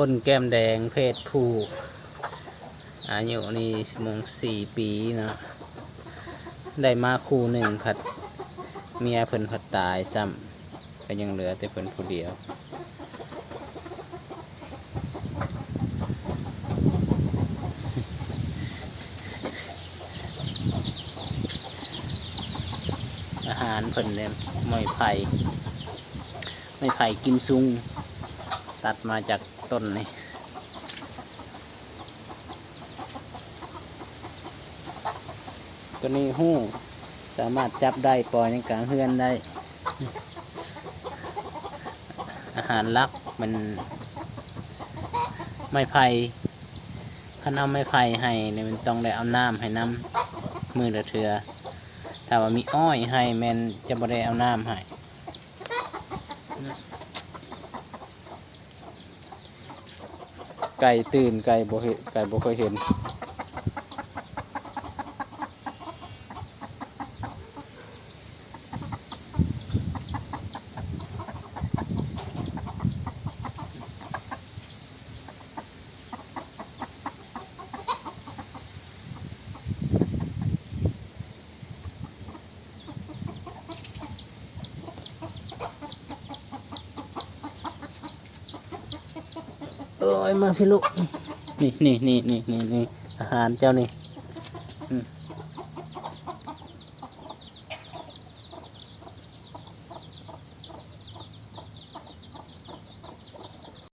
อ้นแก้มแดงเพศผู้อายุนี่โมงสี่ปีเนาะได้มาคู่หนึ่งผัดเมียเพิ่นผัดตายซ้ำก็ยังเหลือแต่เพิ่นผู้เดียวอาหารเพิ่นเนี่ยไม่ไผ่ไม่ไผ่กิมซุง ตัดมาจากต้นนี่ตัวนี้หู้สามารถจับได้ปล่อยในกลางเฮือนได้ อาหารลักมัน ไม่ไผ่ขันเอาไม่ไผ่ให้เนี่ยมันต้องได้เอาน้ำให้น้ำมือละเทือถ้าว่ามีอ้อยให้แมนจะบ่ได้เอาน้ำให้ ไก่ตื่นไก่บ่เห็นไก่บ่เคยเห็น เอ้ยมาพี่ลูกนี่นี่นี่นี่นี่นี่อาหารเจ้านี่อืม